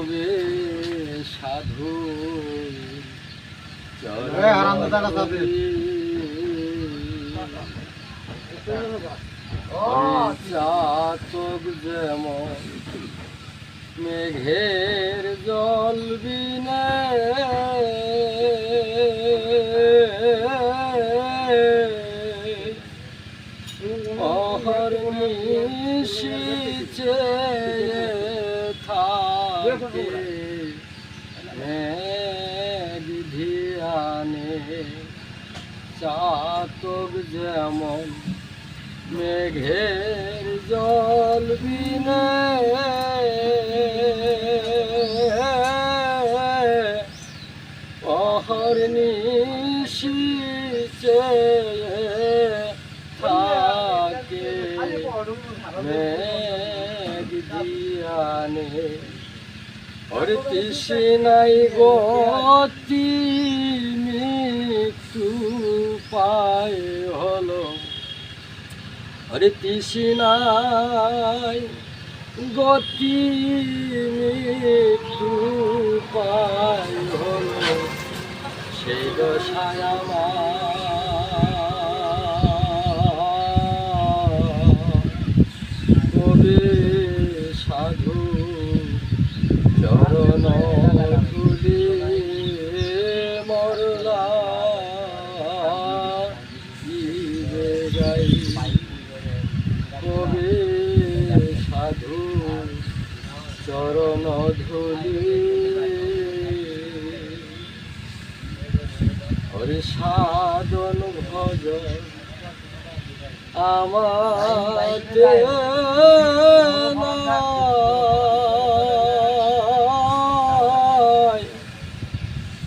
কবে সাধু। চাতক যেমন মেঘের জল বিনে থাকে মেঘ ধিয়ানে চাতক যেমন মেঘের জল বিনে। অহর নিশিচে থাকে মেঘ দিয়ানে তৃষ্ণাই গতি মৃত্যু পায় হলো। তৃষ্ণাই গতি মৃত্যু পায় হলো। সেই দশায় কবে সাধু চরণ ধুলি মরলা কবে সাধু চরণ ধুলি হরে সাধন ভজ আমাদের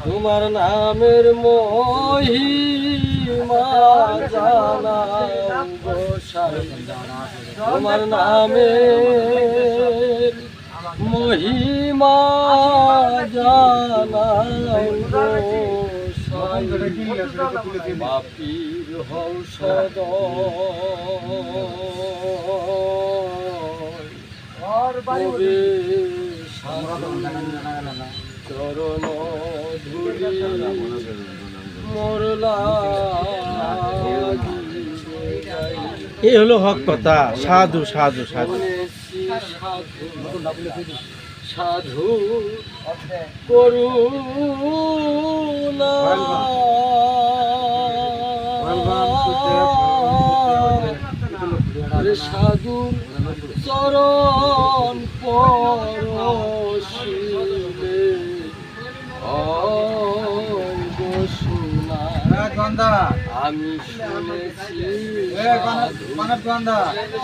তোমার নামের মহিমা জানাও তোমার নামের মহিমা জানাও গোসাই বাপির হৌষদ কবে চরণ ধুলি মোরলা এই হলো হক কথা। সাধু সাধু সাধু। সাধু করুণা রে সাধু চরণ পরশিলে আমি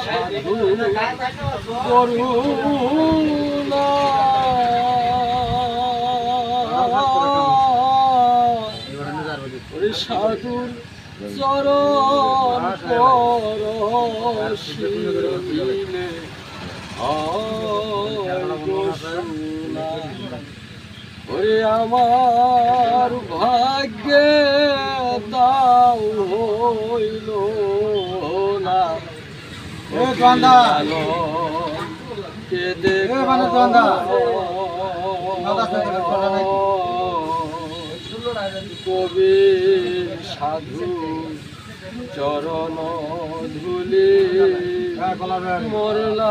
সাধু করুণা। ওরে সাধুর চরণ পরশিলে ওরে আমার ভাগ্যে হইল না এ গন্ধা। কে মানে গন্ধা। গন্ধা সাথে কথা নাই। কবি সাধু চরণ ধুলি হ্যাঁ। মরলা